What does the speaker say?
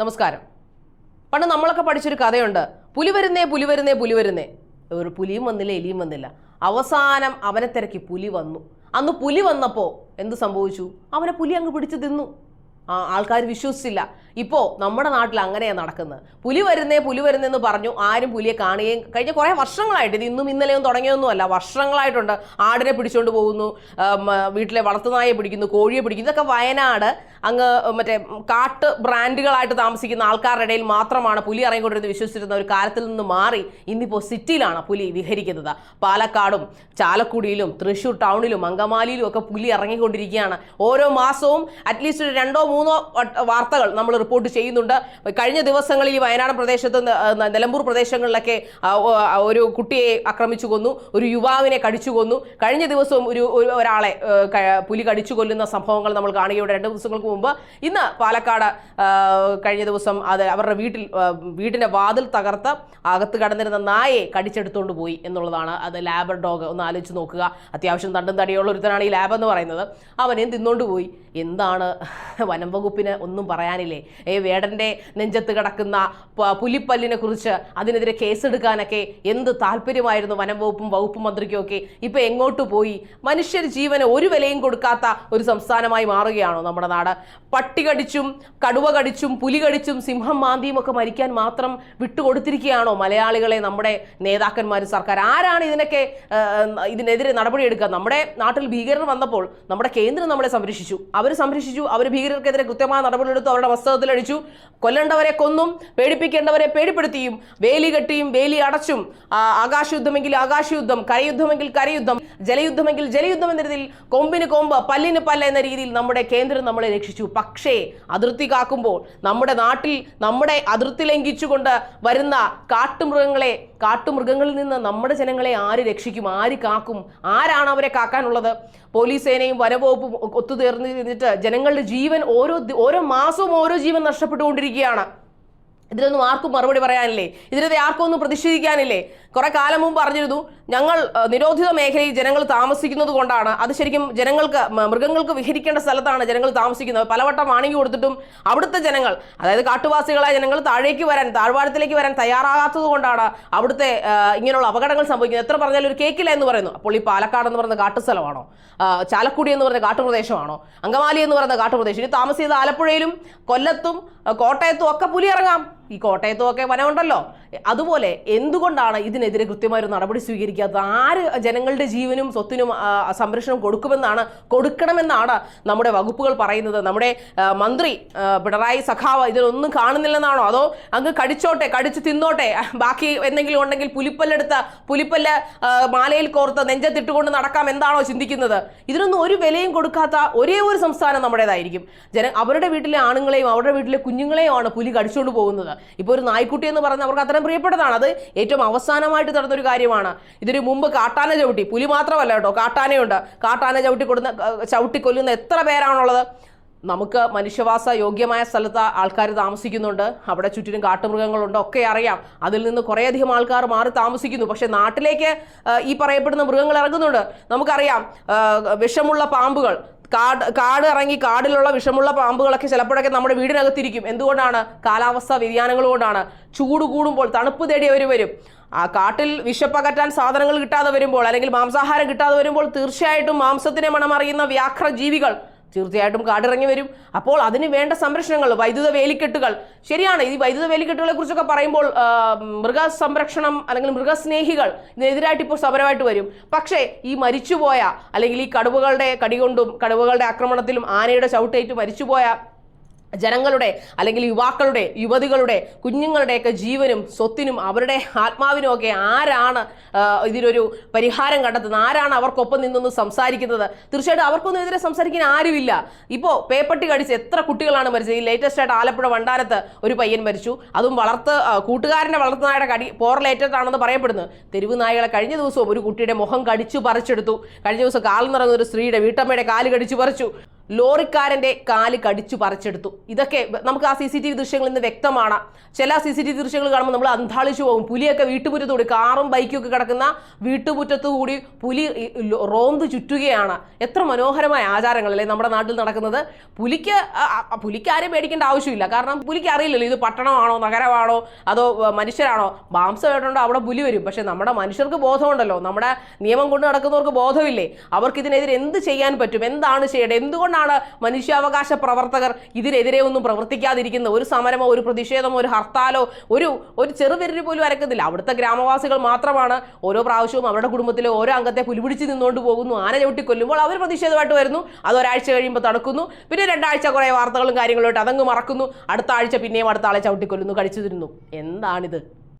നമസ്കാരം. പണ്ട് നമ്മളൊക്കെ പഠിച്ചൊരു കഥയുണ്ട്. പുലി വരുന്നേ പുലി വരുന്നേ പുലി വരുന്നേ ഒരു പുലിയും വന്നില്ല എലിയും വന്നില്ല. അവസാനം അവനെ തിരക്കി പുലി വന്നു. അന്ന് പുലി വന്നപ്പോൾ എന്ത് സംഭവിച്ചു? അവനെ പുലി അങ്ങ് പിടിച്ചു തിന്നു. ആൾക്കാർ വിശ്വസിച്ചില്ല. ഇപ്പോൾ നമ്മുടെ നാട്ടിൽ അങ്ങനെയാണ് നടക്കുന്നത്. പുലി വരുന്നേ പുലി വരുന്നെന്ന് പറഞ്ഞു ആരും പുലിയെ കാണുകയും കഴിഞ്ഞ കുറേ വർഷങ്ങളായിട്ട് ഇത് ഇന്നും ഇന്നലെയും തുടങ്ങിയൊന്നുമല്ല വർഷങ്ങളായിട്ടുണ്ട്. ആടിനെ പിടിച്ചുകൊണ്ട് പോകുന്നു വീട്ടിലെ വളർത്തുനായെ പിടിക്കുന്നു കോഴിയെ പിടിക്കുന്നു. ഇതൊക്കെ വയനാട് അങ്ങ് മറ്റേ കാട്ട് ബ്രാൻഡുകളായിട്ട് താമസിക്കുന്ന ആൾക്കാരുടെ ഇടയിൽ മാത്രമാണ് പുലി ഇറങ്ങിക്കൊണ്ടിരുന്ന് വിശ്വസിച്ചിരുന്ന ഒരു കാലത്തിൽ നിന്ന് മാറി ഇന്നിപ്പോൾ സിറ്റിയിലാണ് പുലി വിഹരിക്കുന്നത്. പാലക്കാടും ചാലക്കുടിയിലും തൃശ്ശൂർ ടൗണിലും അങ്കമാലിയിലും ഒക്കെ പുലി ഇറങ്ങിക്കൊണ്ടിരിക്കുകയാണ് ഓരോ മാസവും അറ്റ്ലീസ്റ്റ് ഒരു രണ്ടോ മൂന്നോ വാർത്തകൾ നമ്മൾ റിപ്പോർട്ട് ചെയ്യുന്നുണ്ട്. കഴിഞ്ഞ ദിവസങ്ങളിൽ ഈ വയനാട് പ്രദേശത്ത് നിലമ്പൂർ പ്രദേശങ്ങളിലൊക്കെ ഒരു കുട്ടിയെ ആക്രമിച്ചു കൊന്നു ഒരു യുവാവിനെ കടിച്ചു കൊന്നു. കഴിഞ്ഞ ദിവസവും ഒരു- ഒരാളെ പുലി കടിച്ചു കൊല്ലുന്ന സംഭവങ്ങൾ നമ്മൾ കാണുകയുണ്ട് രണ്ട് ദിവസങ്ങൾക്ക് മുമ്പ് ഇന്ന് പാലക്കാട് കഴിഞ്ഞ ദിവസം അത് അവരുടെ വീട്ടിൽ വീടിന്റെ വാതിൽ തകർത്ത് അകത്ത് കടന്നിരുന്ന നായയെ കടിച്ചെടുത്തുകൊണ്ട് പോയി എന്നുള്ളതാണ് അത് ലാബർ ഡോഗ്. ഒന്ന് ആലോചിച്ച് നോക്കുക. അത്യാവശ്യം തണ്ടും തടിയുള്ള ഒരുത്തനാണ് ഈ ലാബ് എന്ന് പറയുന്നത്. അവനെ തിന്നുകൊണ്ട് പോയി? എന്താണ്? വനം വകുപ്പിന് ഒന്നും പറയാനില്ലേ? ഏ വേടന്റെ നെഞ്ചത്ത് കിടക്കുന്ന പുലിപ്പല്ലിനെ കുറിച്ച് അതിനെതിരെ കേസെടുക്കാനൊക്കെ എന്ത് താല്പര്യമായിരുന്നു വനം വകുപ്പും വകുപ്പ് മന്ത്രിക്കും ഒക്കെ ഇപ്പൊ എങ്ങോട്ട് പോയി? മനുഷ്യർ ജീവന് ഒരു വിലയും കൊടുക്കാത്ത ഒരു സംസ്ഥാനമായി മാറുകയാണോ നമ്മുടെ നാട്? പട്ടി കടിച്ചും കടുവ കടിച്ചും പുലി കടിച്ചും സിംഹം മാന്തിയും ഒക്കെ മരിക്കാൻ മാത്രം വിട്ടുകൊടുത്തിരിക്കുകയാണോ മലയാളികളെ നമ്മുടെ നേതാക്കന്മാരും സർക്കാർ? ആരാണ് ഇതിനൊക്കെ ഇതിനെതിരെ നടപടിയെടുക്കുക? നമ്മുടെ നാട്ടിൽ ഭീകരർ വന്നപ്പോൾ നമ്മുടെ കേന്ദ്രം നമ്മളെ സംരക്ഷിച്ചു. അവർ സംരക്ഷിച്ചു അവർ ഭീകരർക്കെതിരെ കൃത്യമായ നടപടിയെടുത്തു അവരുടെ വസ്ത്രത്തിലടിച്ചു കൊല്ലേണ്ടവരെ കൊന്നും പേടിപ്പിക്കേണ്ടവരെ പേടിപ്പെടുത്തിയും വേലി കെട്ടിയും വേലി അടച്ചും ആകാശയുദ്ധമെങ്കിൽ ആകാശയുദ്ധം കരയുദ്ധമെങ്കിൽ കരയുദ്ധം ജലയുദ്ധമെങ്കിൽ ജലയുദ്ധം എന്ന രീതിയിൽ കൊമ്പിന് കൊമ്പ് പല്ലിന് പല്ല എന്ന രീതിയിൽ നമ്മുടെ കേന്ദ്രം നമ്മളെ രക്ഷിച്ചു. പക്ഷേ അതിർത്തി കാക്കുമ്പോൾ നമ്മുടെ നാട്ടിൽ നമ്മുടെ അതിർത്തി ലംഘിച്ചുകൊണ്ട് വരുന്ന കാട്ടുമൃഗങ്ങളെ കാട്ടുമൃഗങ്ങളിൽ നിന്ന് നമ്മുടെ ജനങ്ങളെ ആര് രക്ഷിക്കും ആര് കാക്കും ആരാണ് അവരെ കാക്കാനുള്ളത്? പോലീസ് സേനയും വനവകുപ്പും ഒത്തുതീർന്ന് നിന്നിട്ട് ജനങ്ങളുടെ ജീവൻ ഓരോ ഓരോ മാസവും ഓരോ ജീവൻ നഷ്ടപ്പെട്ടുകൊണ്ടിരിക്കുകയാണ്. ഇതിനൊന്നും ആർക്കും മറുപടി പറയാനില്ലേ? ഇതിനെതിരെ ആർക്കും ഒന്നും പ്രതിഷേധിക്കാനില്ലേ? കുറെ കാലം മുമ്പ് പറഞ്ഞിരുന്നു ഞങ്ങൾ നിരോധിത മേഖലയിൽ ജനങ്ങൾ താമസിക്കുന്നത് കൊണ്ടാണ്. അത് ശരിക്കും ജനങ്ങൾക്ക് മൃഗങ്ങൾക്ക് വിഹരിക്കേണ്ട സ്ഥലത്താണ് ജനങ്ങൾ താമസിക്കുന്നത്. പലവട്ടം വാണിംഗ് കൊടുത്തിട്ടും അവിടുത്തെ ജനങ്ങൾ അതായത് കാട്ടുവാസികളായ ജനങ്ങൾ താഴേക്ക് വരാൻ താഴ്വാരത്തിലേക്ക് വരാൻ തയ്യാറാകാത്തത് കൊണ്ടാണ് അവിടുത്തെ ഇങ്ങനെയുള്ള അപകടങ്ങൾ സംഭവിക്കുന്നത്. എത്ര പറഞ്ഞാലും ഒരു കേക്കില്ല എന്ന് പറയുന്നു. അപ്പോൾ ഈ പാലക്കാട് എന്ന് പറയുന്ന കാട്ടുസ്ഥലമാണോ? ചാലക്കുടി എന്ന് പറയുന്ന കാട്ടുപ്രദേശമാണോ? അങ്കമാലി എന്ന് പറയുന്ന കാട്ടുപ്രദേശം. ഇനി താമസിച്ചത് ആലപ്പുഴയിലും കൊല്ലത്തും കോട്ടയത്തും ഒക്കെ പുലി ഇറങ്ങാം ഈ കോട്ടയത്തും ഒക്കെ വനമുണ്ടല്ലോ. അതുപോലെ എന്തുകൊണ്ടാണ് ഇതിനെതിരെ കൃത്യമായൊരു നടപടി നടപടി സ്വീകരിക്കാത്തത് ആര് ജനങ്ങളുടെ ജീവനും സ്വത്തിനും സംരക്ഷണം കൊടുക്കുമെന്നാണ് കൊടുക്കണമെന്നാണ് നമ്മുടെ വകുപ്പുകൾ പറയുന്നത്. നമ്മുടെ മന്ത്രി പിണറായി സഖാവ് ഇതിലൊന്നും കാണുന്നില്ലെന്നാണോ? അതോ അങ്ങ് കടിച്ചോട്ടെ കടിച്ച് തിന്നോട്ടെ? ബാക്കി എന്തെങ്കിലും ഉണ്ടെങ്കിൽ പുലിപ്പല്ലെടുത്ത പുലിപ്പല്ല് മാലയിൽ കോർത്ത് നെഞ്ചത്തിട്ടുകൊണ്ട് നടക്കാം എന്താണോ ചിന്തിക്കുന്നത്? ഇതിനൊന്നും ഒരു വിലയും കൊടുക്കാത്ത ഒരേ ഒരു സംസ്ഥാനം നമ്മുടേതായിരിക്കും. ജന അവരുടെ വീട്ടിലെ ആണുങ്ങളെയും അവരുടെ വീട്ടിലെ കുഞ്ഞുങ്ങളെയും ആണ് പുലി കടിച്ചുകൊണ്ട് പോകുന്നത്. ഇപ്പോൾ ഒരു നായ്ക്കുട്ടി എന്ന് പറഞ്ഞാൽ അവർക്ക് അത്രയും പ്രിയപ്പെട്ടതാണ്. അത് ഏറ്റവും അവസാനമായിട്ട് നടന്നൊരു കാര്യമാണ്. ഇതിന് മുമ്പ് കാട്ടാന ചവിട്ടി. പുലി മാത്രമല്ല കേട്ടോ കാട്ടാനയുണ്ട്. കാട്ടാന ചവിട്ടി കൊടുന്ന ചവിട്ടി കൊല്ലുന്ന എത്ര പേരാണുള്ളത്? നമുക്ക് മനുഷ്യവാസ യോഗ്യമായ സ്ഥലത്ത് ആൾക്കാർ താമസിക്കുന്നുണ്ട്. അവിടെ ചുറ്റിനും കാട്ടുമൃഗങ്ങളുണ്ട് ഒക്കെ അറിയാം. അതിൽ നിന്ന് കുറേയധികം ആൾക്കാർ മാറി താമസിക്കുന്നു. പക്ഷേ നാട്ടിലേക്ക് ഈ പറയപ്പെടുന്ന മൃഗങ്ങൾ ഇറങ്ങുന്നുണ്ട്. നമുക്കറിയാം വിഷമുള്ള പാമ്പുകൾ. കാട് കാട് ഇറങ്ങി കാടിലുള്ള വിഷമുള്ള പാമ്പുകളൊക്കെ ചിലപ്പോഴൊക്കെ നമ്മുടെ വീടിനകത്തിരിക്കും. എന്തുകൊണ്ടാണ്? കാലാവസ്ഥാ വ്യതിയാനങ്ങൾ കൊണ്ടാണ്. ചൂട് കൂടുമ്പോൾ തണുപ്പ് തേടി അവർ വരും. ആ കാട്ടിൽ വിഷപ്പകറ്റാൻ സാധനങ്ങൾ കിട്ടാതെ വരുമ്പോൾ അല്ലെങ്കിൽ മാംസാഹാരം കിട്ടാതെ വരുമ്പോൾ തീർച്ചയായിട്ടും മാംസത്തിനെ മണമറിയുന്ന വ്യാഘ്ര ജീവികൾ തീർച്ചയായിട്ടും കാടിറങ്ങി വരും. അപ്പോൾ അതിന് വേണ്ട സംരക്ഷണങ്ങൾ വൈദ്യുത വേലിക്കെട്ടുകൾ. ശരിയാണ് ഈ വൈദ്യുത വേലിക്കെട്ടുകളെ കുറിച്ചൊക്കെ പറയുമ്പോൾ മൃഗസംരക്ഷണം അല്ലെങ്കിൽ മൃഗസ്നേഹികൾ ഇതിനെതിരായിട്ട് ഇപ്പോൾ സമരമായിട്ട് വരും. പക്ഷേ ഈ മരിച്ചുപോയ അല്ലെങ്കിൽ ഈ കടുവകളുടെ കടികൊണ്ടും കടുവകളുടെ ആക്രമണത്തിലും ആനയുടെ ചവിട്ടേറ്റ് മരിച്ചുപോയ ജനങ്ങളുടെ അല്ലെങ്കിൽ യുവാക്കളുടെ യുവതികളുടെ കുഞ്ഞുങ്ങളുടെയൊക്കെ ജീവനും സ്വത്തിനും അവരുടെ ആത്മാവിനും ഒക്കെ ആരാണ് ഇതിനൊരു പരിഹാരം കണ്ടെത്തുന്നത്? ആരാണ് അവർക്കൊപ്പം നിന്നൊന്ന് സംസാരിക്കുന്നത്? തീർച്ചയായിട്ടും അവർക്കൊന്നും എതിരെ സംസാരിക്കാൻ ആരുമില്ല. ഇപ്പോൾ പേപ്പട്ടി കടിച്ച് എത്ര കുട്ടികളാണ് മരിച്ചത്? ഈ ലേറ്റസ്റ്റ് ആയിട്ട് ആലപ്പുഴ വണ്ടാനത്ത് ഒരു പയ്യൻ മരിച്ചു. അതും വളർത്ത് കൂട്ടുകാരനെ വളർത്തുനായുടെ കടി പോറലേറ്റത്താണെന്ന് പറയപ്പെടുന്നു. തെരുവ് നായകളെ കഴിഞ്ഞ ദിവസവും ഒരു കുട്ടിയുടെ മുഖം കടിച്ചു പറിച്ചെടുത്തു. കഴിഞ്ഞ ദിവസം കാൽ നിറങ്ങുന്ന ഒരു സ്ത്രീയുടെ വീട്ടമ്മയുടെ കാൽ കടിച്ചു പറിച്ചു. ലോറിക്കാരന്റെ കാൽ കടിച്ചു പറിച്ചെടുത്തു. ഇതൊക്കെ നമുക്ക് ആ സി സി ടി വി ദൃശ്യങ്ങളിൽ നിന്ന് വ്യക്തമാണ്. ചില സി സി ടി വി ദൃശ്യങ്ങൾ കാണുമ്പോൾ നമ്മൾ അന്താളിച്ചു പോകും. പുലിയൊക്കെ വീട്ടുമുറ്റത്തുകൂടി കാറും ബൈക്കും ഒക്കെ കിടക്കുന്ന വീട്ടുമുറ്റത്തു കൂടി പുലി റോന്ത് ചുറ്റുകയാണ്. എത്ര മനോഹരമായ ആചാരങ്ങളല്ലേ നമ്മുടെ നാട്ടിൽ നടക്കുന്നത്. പുലിക്ക് പുലിക്ക് ആരെയും പേടിക്കേണ്ട ആവശ്യമില്ല. കാരണം പുലിക്ക് അറിയില്ലല്ലോ ഇത് പട്ടണമാണോ നഗരമാണോ അതോ മനുഷ്യരാണോ? മാംസമായിട്ടുണ്ടോ അവിടെ പുലി വരും. പക്ഷെ നമ്മുടെ മനുഷ്യർക്ക് ബോധമുണ്ടല്ലോ. നമ്മുടെ നിയമം കൊണ്ട് നടക്കുന്നവർക്ക് ബോധമില്ലേ? അവർക്ക് ഇതിനെതിരെ എന്ത് ചെയ്യാൻ പറ്റും? എന്താണ് ചെയ്യേണ്ടത്? എന്തുകൊണ്ടാണ് മനുഷ്യാവകാശ പ്രവർത്തകർ? ഇതിനെതിരെ ഒന്നും പ്രവർത്തിക്കാതിരിക്കുന്നത് ഒരു സമരമോ ഒരു പ്രതിഷേധമോ ഒരു ഹർത്താലോ ഒരു ഒരു ചെറുവിരൽ പോലും അരക്കുന്നില്ല അവിടുത്തെ ഗ്രാമവാസികൾ മാത്രമാണ് ഓരോ പ്രാവശ്യവും അവരുടെ കുടുംബത്തിലെ ഓരോ അംഗത്തെ പുലിപിടിച്ച് നിന്നുകൊണ്ട് പോകുന്നു. ആന ചവിട്ടി കൊല്ലുമ്പോൾ അവർ പ്രതിഷേധമായിട്ട് വരുന്നു. അത് ഒരാഴ്ച കഴിയുമ്പോൾ തണുക്കുന്നു പിന്നെ രണ്ടാഴ്ച കുറേ വാർത്തകളും കാര്യങ്ങളുമായിട്ട് അതങ്ങ് മറക്കുന്നു. അടുത്ത ആഴ്ച പിന്നെയും അടുത്ത ആളെ ചവിട്ടിക്കൊല്ലുന്നു. കഴിച്ചു തരുന്നു എന്താണിത്?